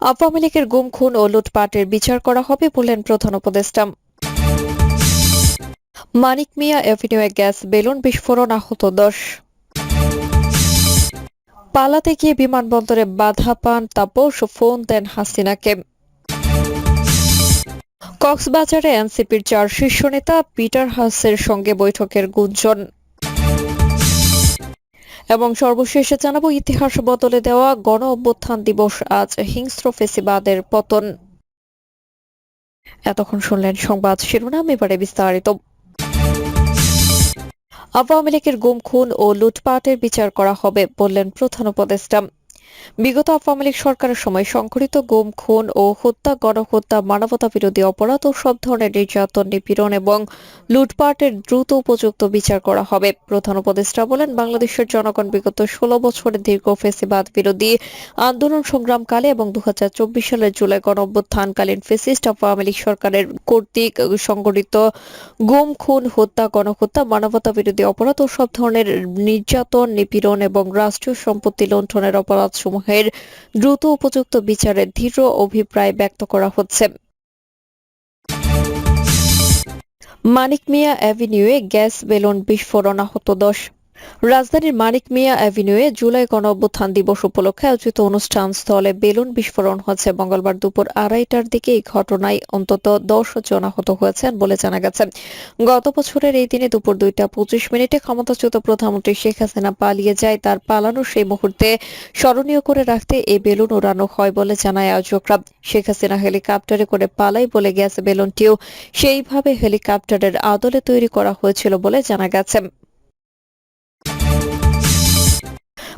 আওয়ামী লীগের গুম, খুন ও লুটপাটের বিচার করা হবে বললেন প্রধান উপদেষ্টা। মানিক মিয়া এভিনিউয়ে গ্যাস বেলুন বিস্ফোরণ আহত দশ। পালাতে গিয়ে বিমানবন্দরে বাধা পান তাপস, ফোন দেন হাসিনাকে। কক্সবাজারে এনসিপির চার শীর্ষ নেতা পিটার হাসের সঙ্গে বৈঠকের গুঞ্জন। এবং সর্বশেষে জানাব, ইতিহাস বদলে দেওয়া গণ অভ্যুত্থান দিবস আজ হিংস্র ফেসিবাদের পতন। এতক্ষণ শুনলেন সংবাদ শিরোনাম, এবারে বিস্তারিত। আওয়ামী লীগের গুম, খুন ও লুটপাটের বিচার করা হবে বললেন প্রধান উপদেষ্টা। বিগত আওয়ামী লীগ সরকারের সময় সংঘটিত গুম, খুন ও হত্যা, গণহত্যা মানবতা বিরোধী অপরাধ ও সব ধরনের নির্যাতন, নিপীড়ন এবং লুটপাটের দ্রুত উপযুক্ত বিচার করা হবে। প্রধান উপদেষ্টা বলেন, বাংলাদেশের জনগণ বিগত ষোলো বছরের দীর্ঘ ফেসিবাদ বিরোধী আন্দোলন সংগ্রামকালে এবং দু হাজার চব্বিশ সালের জুলাই গণ অভ্যুত্থানকালীন ফেসিস্ট আওয়ামী লীগ সরকারের কর্তৃক সংঘটিত গুম, খুন, হত্যা, গণহত্যা মানবতা বিরোধী অপরাধ ও সব ধরনের নির্যাতন, নিপীড়ন এবং রাষ্ট্রীয় সম্পত্তি লুণ্ঠনের অপরাধসমূহের দ্রুত উপযুক্ত বিচারে দৃঢ় অভিপ্রায় ব্যক্ত করা হচ্ছে। মানিক মিয়া অ্যাভিনিউয়ে গ্যাস বেলুন বিস্ফোরণ আহত দশ। রাজধানীর মানিক মিয়া অ্যাভিনিউয়ে জুলাই গণ অভ্যুত্থান দিবস উপলক্ষে আয়োজিত অনুষ্ঠান স্থলে বেলুন বিস্ফোরণ হচ্ছে মঙ্গলবার দুপুর আড়াইটার দিকে এই ঘটনায় অন্তত দশ জন আহত হয়েছেন বলে জানা গেছে। গত বছরের এই দিনে দুপুর দুইটা পঁচিশ মিনিটে ক্ষমতাচ্যুত প্রধানমন্ত্রী শেখ হাসিনা পালিয়ে যায়। তার পালানো সেই মুহূর্তে স্মরণীয় করে রাখতে এই বেলুন উড়ানো হয় বলে জানায় আয়োজকরা। শেখ হাসিনা হেলিকপ্টারে করে পালাই বলে গেছে বেলুনটিও। সেইভাবে হেলিকপ্টারের আদলে তৈরি করা হয়েছিল বলে জানা গেছে।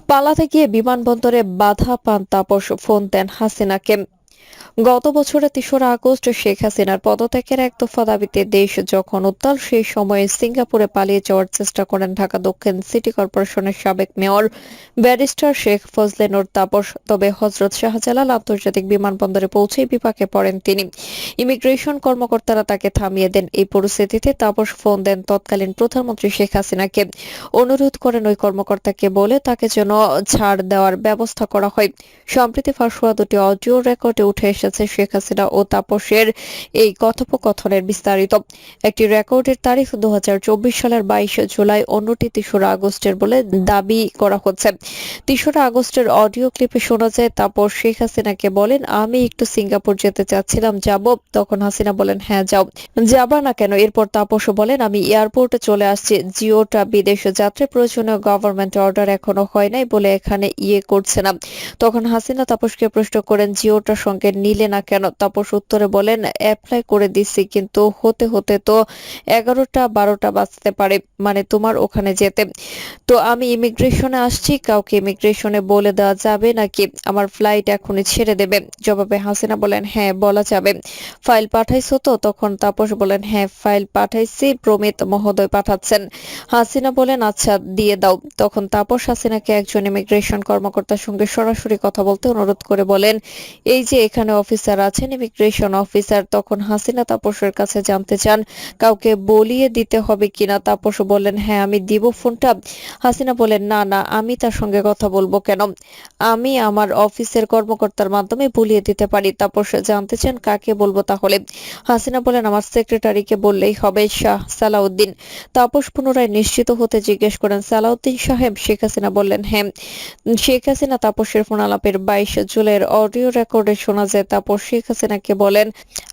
পালাতে গিয়ে বিমানবন্দরে বাধা পান তাপস ফোন দেন হাসিনাকে। গত বছরের তেসরা আগস্ট শেখ হাসিনার পদত্যাগের এক দফা দাবিতে দেশ যখন উত্তাল, সেই সময়ে সিঙ্গাপুরে পালিয়ে যাওয়ার চেষ্টা করেন ঢাকা দক্ষিণ সিটি কর্পোরেশনের সাবেক মেয়র ব্যারিস্টার শেখ ফজলে নূর তাপস। তবে হজরত শাহজালাল আন্তর্জাতিক বিমানবন্দরে পৌঁছেই বিপাকে পড়েন তিনি। ইমিগ্রেশন কর্মকর্তারা তাকে থামিয়ে দেন। এই পরিস্থিতিতে তাপস ফোন দেন তৎকালীন প্রধানমন্ত্রী শেখ হাসিনাকে। অনুরোধ করেন ওই কর্মকর্তাকে বলে তাকে যেন ছাড় দেওয়ার ব্যবস্থা করা হয়। সম্প্রতি ফাঁস হওয়া দুটি অডিও রেকর্ডে উঠে এসেছে শেখ হাসিনা ও তাপসের এই কথোপকথনের বিস্তারিত। একটি রেকর্ডের তারিখ দু সালের বাইশ জুলাই, অন্যটি তেসরা আগস্টের বলে দাবি করা হচ্ছে। তেসরা আগস্টের অডিও ক্লিপে শোনা যায়, তাপস শেখ হাসিনাকে বলেন, আমি একটু সিঙ্গাপুর যেতে চাচ্ছিলাম, যাব। তখন হাসিনা বলেন হ্যাঁ যাও। যাবা না কেন? এরপর তাপস বলেন, আমি এয়ারপোর্টে চলে আসছি। জিওটা বিদেশ যাত্রা, প্রয়োজনীয় গভর্নমেন্ট অর্ডার এখনও হয় নাই বলে এখানে ইয়ে করছে না। তখন হাসিনা তাপসকে প্রশ্ন করেন, জিওটার সঙ্গে নিলে না কেন? তাপস উত্তরে বলেন অ্যাপ্লাই করে দিচ্ছি কিন্তু হতে হতে তো এগারোটা বারোটা বাজতে পারে মানে তোমার ওখানে যেতে। তো আমি ইমিগ্রেশনে আসছি, কাউকে ইমিগ্রেশনে বলে দেওয়া যাবে নাকি? আমার ফ্লাইট এখনই ছেড়ে দেবে। জবাবে হাসিনা বলেন হ্যাঁ বলা যাবে। ফাইল পাঠাইছো তো? তখন তাপস বলেন হ্যাঁ ফাইল পাঠাইছি, প্রমিত মহোদয় পাঠাচ্ছেন। হাসিনা বলেন আচ্ছা দিয়ে দাও। তখন তাপস হাসিনাকে একজন ইমিগ্রেশন কর্মকর্তার সঙ্গে সরাসরি কথা বলতে অনুরোধ করে বলেন, এই যে এখানে অফিসার আছেন, ইমিগ্রেশন অফিসার। তখন হাসিনা তাপসের কাছে জানতে চান, কাউকে বলিয়ে দিতে হবে কিনা। তাপস বললেন হ্যাঁ আমি দিব ফোনটা। হাসিনা বলেন না না, আমি তার সঙ্গে কথা বলব কেন? আমি আমার অফিসের কর্মকর্তার মাধ্যমে বলিয়ে দিতে পারি। তাপস জানতে চান, কাকে বলব তাহলে? হাসিনা বলেন আমার সেক্রেটারিকে বললেই হবে, শাহ সালাউদ্দিন। তাপস পুনরায় নিশ্চিত হতে জিজ্ঞেস করেন, সালাউদ্দিন সাহেব? শেখ হাসিনা বললেন হ্যাঁ। শেখ হাসিনা তাপসের ফোন আলাপের বাইশ জুলাইয়ের অডিও রেকর্ডে শোনা তাপস শেখ হাসিনাকে বলেন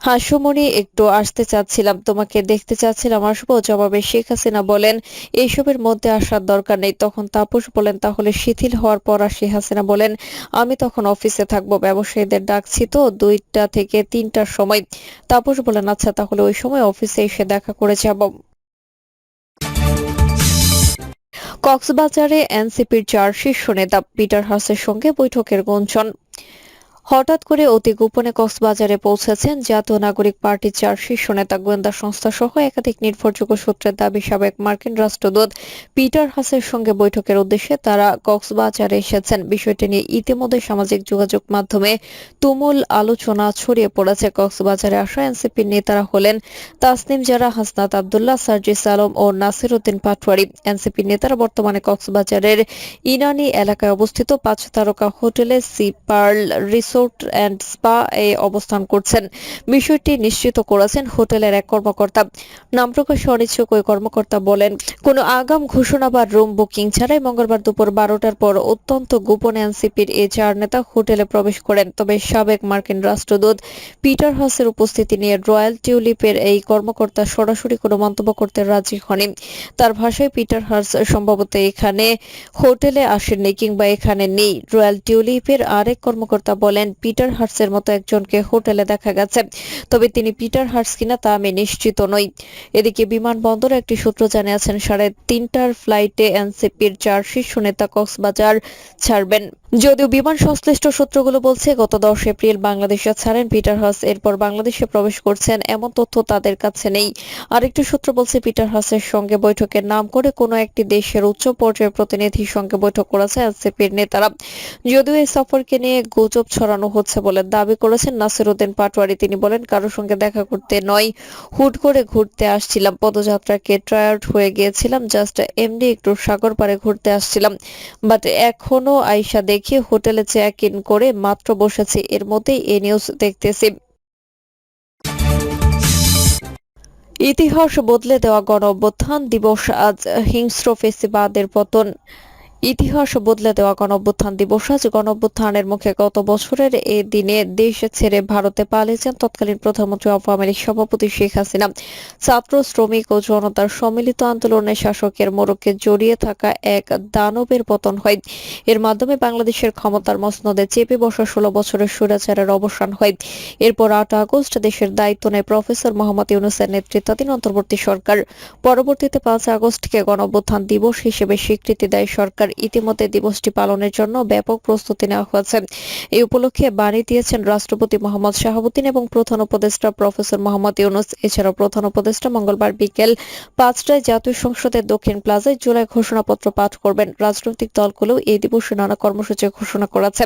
হাসমণি একটু আসতে চাচ্ছিলাম, তোমাকে দেখতে চাচ্ছিলাম, আসব? জবাবে শেখ হাসিনা বলেন এইসবের মধ্যে আসার দরকার নেই। তখন তাপস বলেন, তাহলে শিথিল হওয়ার পর আসি হাসিনা বলেন, আমি তখন অফিসে থাকব, ব্যবসায়ীদের ডাকছি তো দুইটা থেকে তিনটার সময়। তাপস বলেন আচ্ছা তাহলে ওই সময় অফিসে এসে দেখা করে যাব। কক্সবাজারে এনসিপির চার শীর্ষ নেতা পিটার হাসের সঙ্গে বৈঠকের গুঞ্জন। হঠাৎ করে অতি গোপনে কক্সবাজারে পৌঁছেছেন জাতীয় নাগরিক পার্টির চার শীর্ষ নেতা গোয়েন্দা সংস্থা সহ একাধিক নির্ভরযোগ্য সূত্রের দাবি, সাবেক মার্কিন রাষ্ট্রদূত পিটার হাসের সঙ্গে বৈঠকের উদ্দেশ্যে তারা কক্সবাজারে এসেছেন। বিষয়টি নিয়ে ইতিমধ্যে সামাজিক যোগাযোগ মাধ্যমে তুমুল আলোচনা ছড়িয়ে পড়েছে। কক্সবাজারে আসা এনসিপির নেতারা হলেন তাসনিম জারা, হাসনাত আবদুল্লাহ, সার্জিস আলম ও নাসির উদ্দিন পাটোয়ারি। এনসিপির নেতারা বর্তমানে কক্সবাজারের ইনানি এলাকায় অবস্থিত পাঁচ তারকা হোটেলে sea pearl resort resort and spa এ অবস্থান করছেন। বিষয়টি নিশ্চিত করেছেন হোটেলের এক কর্মকর্তা। নাম প্রকাশে অনিচ্ছুক ওই কর্মকর্তা বলেন, কোনো আগাম ঘোষণা বা রুম বুকিং ছাড়াই মঙ্গলবার দুপুর বারোটার পর অত্যন্ত গোপনে এনসিপির এই চার নেতা হোটেলে প্রবেশ করেন। তবে সাবেক মার্কিন রাষ্ট্রদূত পিটার হাসের উপস্থিতি নিয়ে রয়্যাল টিউলিপের এই কর্মকর্তা সরাসরি কোনো মন্তব্য করতে রাজি হননি। তার ভাষায় পিটার হার্স সম্ভবত এখানে হোটেলে আসেননি কিংবা এখানে নেই। রয়্যাল টিউলিপের আরেক কর্মকর্তা বলেন পিটার হার্সের মতো একজনকে হোটেলে দেখা গেছে। তবে তিনি পিটার হার্স কিনা তা আমি নিশ্চিত নই। এদিকে বিমানবন্দরে একটি সূত্র জানিয়েছেন, সাড়ে তিনটার ফ্লাইটে এনসিপির চার শীর্ষ নেতা কক্সবাজার ছাড়বেন। যদিও বিমান সংশ্লিষ্ট সূত্রগুলো বলছে, গত দশ এপ্রিল বাংলাদেশে ছাড়েন পিটার হাস, এরপর বাংলাদেশে প্রবেশ করছেন এমন তথ্য তাদের কাছে নেই। আরেকটি সূত্র বলছে, পিটার হাসের সঙ্গে বৈঠকের নাম করে কোনো একটি দেশের উচ্চ পর্যায়ের প্রতিনিধির সঙ্গে বৈঠক করেছে এনসিপির নেতারা। যদিও এই সফরকে নিয়ে গুজব ছড়ানো হচ্ছে বলে দাবি করেছেন নাসিরউদ্দিন পাটোয়ারি। তিনি বলেন, কারোর সঙ্গে দেখা করতে নয়, হুট করে ঘুরতে আসছিলাম। পদযাত্রাকে ট্রায়ার্ড হয়ে গিয়েছিলাম, জাস্ট এমনি একটু সাগর পাড়ে ঘুরতে আসছিলাম। বাট এখনও আইসা দেখি হোটেলে চেক ইন করে মাত্র বসেছি। এর মধ্যেই এ নিউজ দেখতেছি। ইতিহাস বদলে দেওয়া গণ অভ্যুত্থান দিবস আজ হিংস্র ফেসিবাদের পতন। ইতিহাস বদলে দেওয়া গণঅভ্যুত্থান দিবস আজ গণঅভ্যুত্থানের মুখে গত বছরের এ দিনে দেশ ছেড়ে ভারতে পালিয়েছেন তৎকালীন প্রধানমন্ত্রী আওয়ামী লীগ সভাপতি শেখ হাসিনা। ছাত্র, শ্রমিক ও জনতার সম্মিলিত আন্দোলনে শাসকের মোড়কে জড়িয়ে থাকা এক দানবের পতন হয়। এর মাধ্যমে বাংলাদেশের ক্ষমতার মসনদে চেপে বসা ষোলো বছরের সুরাচারের অবসান হয়। এরপর আট আগস্ট দেশের দায়িত্ব নেয় প্রফেসর মোহাম্মদ ইউনুসের নেতৃত্বাধীন অন্তর্বর্তী সরকার। পরবর্তীতে পাঁচ আগস্টকে গণঅভ্যুত্থান দিবস হিসেবে স্বীকৃতি দেয় সরকার। ইতিমধ্যে দিবসটি পালনের জন্য ব্যাপক প্রস্তুতি নেওয়া হয়েছে। এই উপলক্ষে বাণী দিয়েছেন রাষ্ট্রপতি মোহাম্মদ শাহাবুদ্দিন এবং প্রধান উপদেষ্টা প্রফেসর মোহাম্মদ ইউনুস। এছাড়াও প্রধান উপদেষ্টা মঙ্গলবার বিকেল পাঁচটায় জাতীয় সংসদের দক্ষিণ প্লাজায় জুলাই ঘোষণাপত্র পাঠ করবেন। রাজনৈতিক দলগুলো এই দিবসে নানা কর্মসূচি ঘোষণা করেছে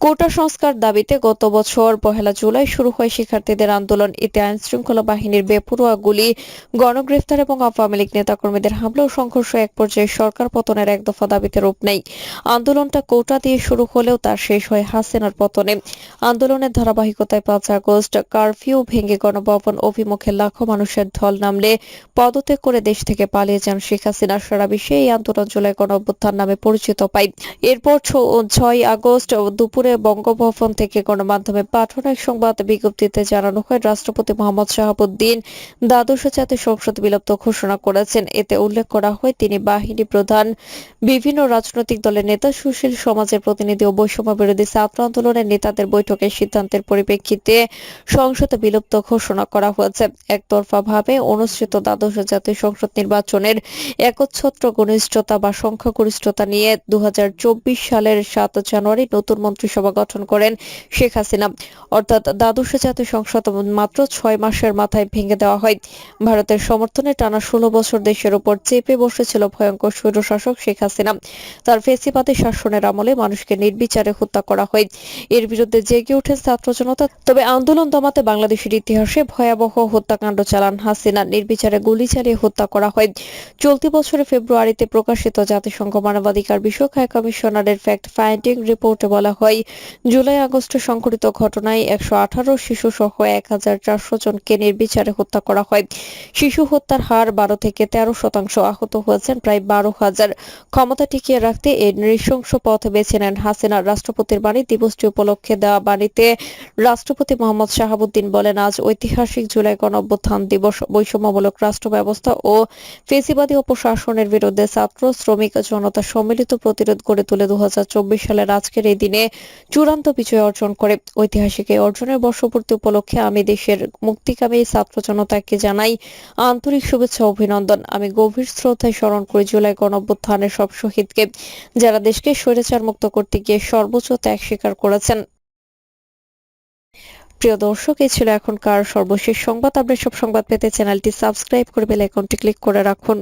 কোটা সংস্কার দাবিতে গত বছর পহেলা জুলাই শুরু হয় শিক্ষার্থীদের আন্দোলন। এতে আইন শৃঙ্খলা বাহিনীর বেপরোয়া গুলি, গণগ্রেফতার এবং আওয়ামী লীগ নেতাকর্মীদের হামলা ও সংঘর্ষ এক পর্যায়ে সরকার পতনের এক দফা দাবিতে রূপ নেই আন্দোলনটা কোটা দিয়ে শুরু হলেও তার শেষ হয় হাসিনার পতনে। আন্দোলনের ধারাবাহিকতায় পাঁচ আগস্ট কারফিউ ভেঙে গণভবন অভিমুখে লাখো মানুষের ঢল নামলে পদত্যাগ করে দেশ থেকে পালিয়ে যান শেখ হাসিনা। সারা বিশ্বে এই আন্দোলন জুলাই গণ অভ্যুত্থান নামে পরিচিত পায়। এরপর ছয় আগস্ট দুপুরে বঙ্গভবন থেকে গণমাধ্যমে পাঠানো এক সংবাদ বিজ্ঞপ্তিতে জানানো হয়, রাষ্ট্রপতি মোহাম্মদ শাহাবুদ্দিন দ্বাদশ জাতীয় সংসদ বিলুপ্ত ঘোষণা করেছেন। এতে উল্লেখ করা হয়, তিনি বাহিনী প্রধান, বিভিন্ন রাজনৈতিক দলের নেতা, সুশীল সমাজের প্রতিনিধি ও বৈষম্য বিরোধী ছাত্র আন্দোলনের নেতাদের বৈঠকের সিদ্ধান্তের পরিপ্রেক্ষিতে সংসদে বিলুপ্ত ঘোষণা করা হয়েছে। একতরফা ভাবে অনুষ্ঠিত দ্বাদশ জাতীয় সংসদ নির্বাচনের একচ্ছত্র ঘনিষ্ঠতা বা সংখ্যাগরিষ্ঠতা নিয়ে দু হাজার চব্বিশ সালের সাত জানুয়ারি নতুন মন্ত্রিসভা গঠন করেন শেখ হাসিনা। অর্থাৎ দ্বাদশ জাতীয় সংসদ মাত্র ছয় মাসের মাথায় ভেঙে দেওয়া হয়। ভারতের সমর্থনে টানা ষোলো বছর দেশের উপর চেপে বসেছিল ভয়ঙ্কর স্বৈরশাসক শেখ হাসিনা। তার ফেসিবাদী শাসনের আমলে মানুষকে নির্বিচারে হত্যা করা হয়। এর বিরুদ্ধে জেগে ওঠে ছাত্র জনতা। তবে আন্দোলন দমাতে বাংলাদেশের ইতিহাসে ভয়াবহ হত্যাকাণ্ড চালান হাসিনা নির্বিচারে গুলি চালিয়ে হত্যা করা হয়। চলতি বছরের ফেব্রুয়ারিতে প্রকাশিত জাতিসংঘ মানবাধিকার বিষয়ক হাই কমিশনারের ফ্যাক্ট ফাইন্ডিং রিপোর্টে বলা হয় জুলাই আগস্টে সংঘটিত ঘটনায় একশো আঠারো শিশু সহ এক হাজার চারশো জনকে নির্বিচারে হত্যা করা হয়। শিশু হত্যার হার বারো থেকে তেরো শতাংশ আহত হয়েছেন প্রায় বারো হাজার। ক্ষমতা টিকিয়ে রাখতে এই নৃশংস পথ বেছে নেন হাসিনা। রাষ্ট্রপতির বাণী দিবসটি উপলক্ষে দেওয়া বাণীতে রাষ্ট্রপতি মোহাম্মদ শাহাবুদ্দিন বলেন, আজ ঐতিহাসিক জুলাই গণ অভ্যুত্থান দিবস, বৈষম্যমূলক রাষ্ট্র ব্যবস্থা ও ফেসিবাদী অপশাসনের বিরুদ্ধে ছাত্র শ্রমিক জনতা সম্মিলিত প্রতিরোধ গড়ে তুলে দু হাজার চব্বিশ সালের আজকের এই দিনে চূড়ান্ত বিজয় অর্জন করে। ঐতিহাসিক এই অর্জনের বর্ষপূর্তি উপলক্ষে আমি দেশের মুক্তিকামী ছাত্র জনতাকে জানাই আন্তরিক শুভেচ্ছা অভিনন্দন। আমি গভীর শ্রদ্ধায় স্মরণ করি জুলাই গণ অভ্যুত্থানের সব শহীদকে, যারা দেশকে স্বৈরাচার মুক্ত করতে গিয়ে সর্বোচ্চ ত্যাগ স্বীকার করেছেন। প্রিয় দর্শক, এই ছিল এখনকার সর্বশেষ সংবাদ। আপডেট সব সংবাদ পেতে চ্যানেলটি সাবস্ক্রাইব করে বেল আইকনটি ক্লিক করে রাখুন।